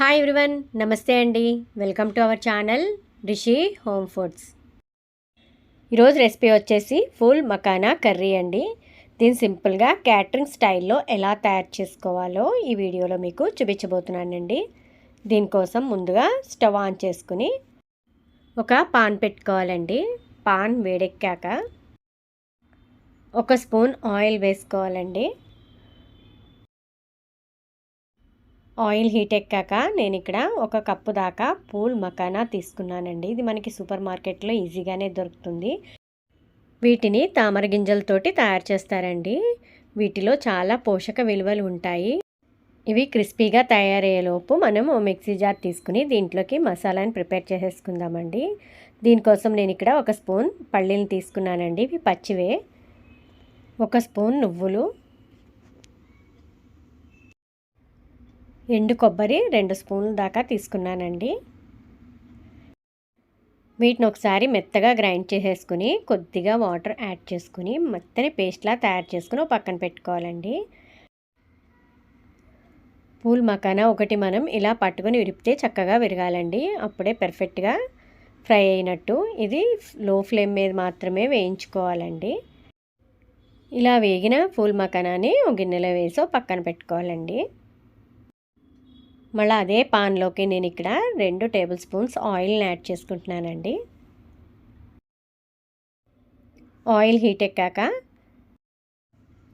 Hi everyone నమస్తే అండి. Welcome to our channel Rishi home foods ఈరోజు రెసిపీ వచ్చేసి ఫుల్ మకానా కర్రీ అండి. దీన్ని సింపుల్గా క్యాటరింగ్ స్టైల్లో ఎలా తయారు చేసుకోవాలో ఈ వీడియోలో మీకు చూపించబోతున్నానండి. దీనికోసం ముందుగా స్టవ్ ఆన్ చేసుకుని ఒక పాన్ పెట్టుకోవాలండి. పాన్ వేడెక్కాక ఒక స్పూన్ ఆయిల్ వేసుకోవాలండి. ఆయిల్ హీట్ ఎక్కాక నేను ఇక్కడ ఒక కప్పు దాకా పూల్ మకానా తీసుకున్నానండి. ఇది మనకి సూపర్ మార్కెట్లో ఈజీగానే దొరుకుతుంది. వీటిని తామర గింజలతోటి తయారు చేస్తారండి. వీటిలో చాలా పోషక విలువలు ఉంటాయి. ఇవి క్రిస్పీగా తయారయ్యేలోపు మనం మిక్సీ జార్ తీసుకుని దీంట్లోకి మసాలాని ప్రిపేర్ చేసేసుకుందామండి. దీనికోసం నేను ఇక్కడ ఒక స్పూన్ పల్లీలు తీసుకున్నానండి. ఇవి పచ్చివే. ఒక స్పూన్ నువ్వులు ఎండు కొబ్బరి రెండు స్పూన్ల దాకా తీసుకున్నానండి. వీటిని ఒకసారి మెత్తగా గ్రైండ్ చేసేసుకుని కొద్దిగా వాటర్ యాడ్ చేసుకుని మెత్తని పేస్ట్లా తయారు చేసుకుని పక్కన పెట్టుకోవాలండి. పూల్ మకానా ఒకటి మనం ఇలా పట్టుకొని విరిపితే చక్కగా విరగాలండి. అప్పుడే పర్ఫెక్ట్గా ఫ్రై అయినట్టు ఇది లో ఫ్లేమ్ మీద మాత్రమే వేయించుకోవాలండి. ఇలా వేగిన పూల్ మకానాని ఒక గిన్నెలో వేసి పక్కన పెట్టుకోవాలండి. మళ్ళీ అదే పాన్లోకి నేను ఇక్కడ రెండు టేబుల్ స్పూన్స్ ఆయిల్ని యాడ్ చేసుకుంటున్నానండి. ఆయిల్ హీట్ ఎక్కాక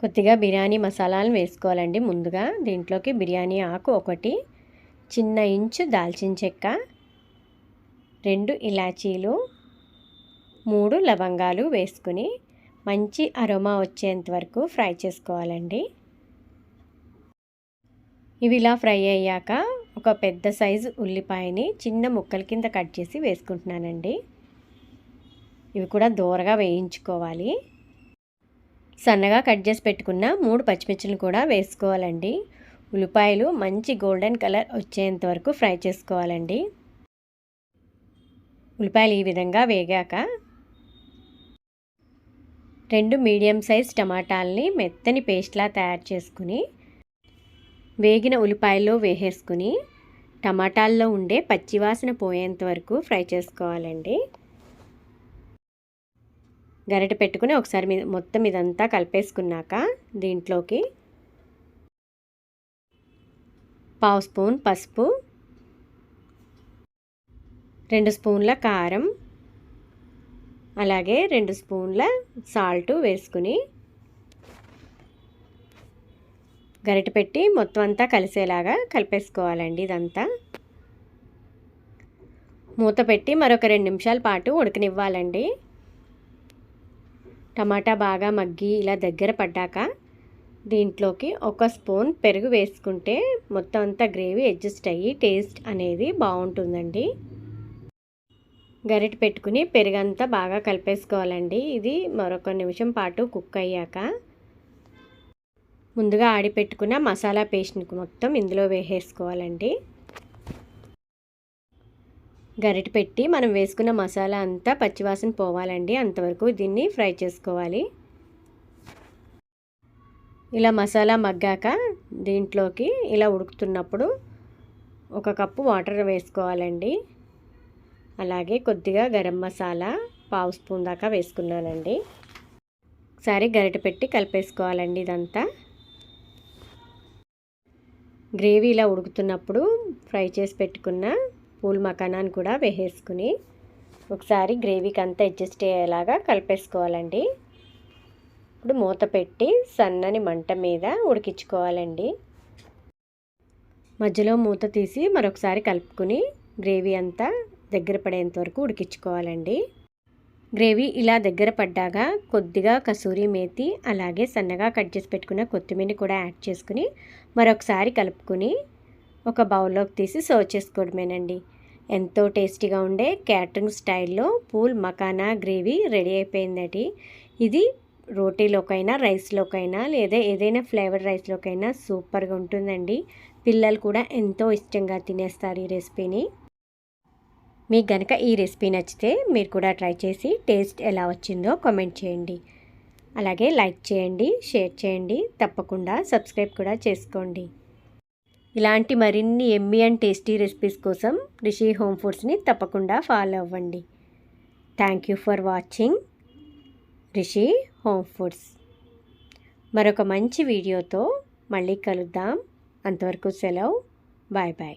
కొద్దిగా బిర్యానీ మసాలాలు వేసుకోవాలండి. ముందుగా దీంట్లోకి బిర్యానీ ఆకు ఒకటి చిన్న ఇంచు దాల్చిన చెక్క రెండు ఇలాచీలు మూడు లవంగాలు వేసుకుని మంచి అరోమా వచ్చేంత వరకు ఫ్రై చేసుకోవాలండి. ఇవి ఇలా ఫ్రై అయ్యాక ఒక పెద్ద సైజు ఉల్లిపాయని చిన్న ముక్కల కింద కట్ చేసి వేసుకుంటున్నానండి. ఇవి కూడా దూరగా వేయించుకోవాలి. సన్నగా కట్ చేసి పెట్టుకున్న మూడు పచ్చిమిర్చిలు కూడా వేసుకోవాలండి. ఉల్లిపాయలు మంచి గోల్డెన్ కలర్ వచ్చేంత వరకు ఫ్రై చేసుకోవాలండి. ఉల్లిపాయలు ఈ విధంగా వేగాక రెండు మీడియం సైజ్ టమాటాలని మెత్తని పేస్ట్లా తయారు చేసుకుని వేగిన ఉల్లిపాయల్లో వేసేసుకుని టమాటాల్లో ఉండే పచ్చివాసన పోయేంత వరకు ఫ్రై చేసుకోవాలండి. గరిట పెట్టుకుని ఒకసారి మొత్తం ఇదంతా కలిపేసుకున్నాక దీంట్లోకి పావు స్పూన్ పసుపు రెండు స్పూన్ల కారం అలాగే రెండు స్పూన్ల సాల్ట్ వేసుకుని గరిట పెట్టి మొత్తం అంతా కలిసేలాగా కలిపేసుకోవాలండి ఇదంతా. మూత పెట్టి మరొక రెండు నిమిషాల పాటు ఉడకనివ్వాలండి. టమాటా బాగా మగ్గి ఇలా దగ్గర పడ్డాక దీంట్లోకి ఒక స్పూన్ పెరుగు వేసుకుంటే మొత్తం అంతా గ్రేవీ అడ్జస్ట్ అయ్యి టేస్ట్ అనేది బాగుంటుందండి. గరిట పెట్టుకుని పెరుగంతా బాగా కలిపేసుకోవాలండి. ఇది మరొక నిమిషం పాటు కుక్ అయ్యాక. ముందుగా ఆడిపెట్టుకున్న మసాలా పేస్ట్ని మొత్తం ఇందులో వేసేసుకోవాలండి. గరిట పెట్టి మనం వేసుకున్న మసాలా అంతా పచ్చివాసన పోవాలండి. అంతవరకు దీన్ని ఫ్రై చేసుకోవాలి. ఇలా మసాలా మగ్గాక దీంట్లోకి ఇలా ఉడుకుతున్నప్పుడు ఒక కప్పు వాటర్ వేసుకోవాలండి. అలాగే కొద్దిగా గరం మసాలా పావు స్పూన్ దాకా వేసుకున్నానండి. ఒకసారి గరిట పెట్టి కలిపేసుకోవాలండి ఇదంతా. గ్రేవీ ఇలా ఉడుకుతున్నప్పుడు ఫ్రై చేసి పెట్టుకున్న పూల్ మకానాన్ని కూడా వేసేసుకుని ఒకసారి గ్రేవీకి అంతా అడ్జస్ట్ అయ్యేలాగా కలిపేసుకోవాలండి. ఇప్పుడు మూత పెట్టి సన్నని మంట మీద ఉడికించుకోవాలండి. మధ్యలో మూత తీసి మరొకసారి కలుపుకుని గ్రేవీ అంతా దగ్గర పడేంత వరకు ఉడికించుకోవాలండి. గ్రేవీ ఇలా దగ్గర పడ్డాక కొద్దిగా కసూరి మేతి అలాగే సన్నగా కట్ చేసి పెట్టుకున్న కొత్తిమీర కూడా యాడ్ చేసుకుని మరొకసారి కలుపుకొని ఒక బౌల్లోకి తీసి సర్వ్ చేసుకోవడమేనండి. ఎంతో టేస్టీగా ఉండే క్యాటరింగ్ స్టైల్లో పూల్ మకానా గ్రేవీ రెడీ అయిపోయిందటి. ఇది రోటీలోకైనా రైస్లోకైనా లేదా ఏదైనా ఫ్లేవర్ రైస్లోకైనా సూపర్గా ఉంటుందండి. పిల్లలు కూడా ఎంతో ఇష్టంగా తినేస్తారు ఈ రెసిపీని. మీకు కనుక ఈ రెసిపీ నచ్చితే మీరు కూడా ట్రై చేసి టేస్ట్ ఎలా వచ్చిందో కామెంట్ చేయండి. అలాగే లైక్ చేయండి షేర్ చేయండి తప్పకుండా సబ్స్క్రైబ్ కూడా చేసుకోండి. ఇలాంటి మరిన్ని ఎమ్మి అండ్ టేస్టీ రెసిపీస్ కోసం రిషి హోమ్ ఫుడ్స్ని తప్పకుండా ఫాలో అవ్వండి. Thank you for watching Rishi home foods. మరొక మంచి వీడియోతో మళ్ళీ కలుద్దాం. అంతవరకు సెలవు. Bye bye.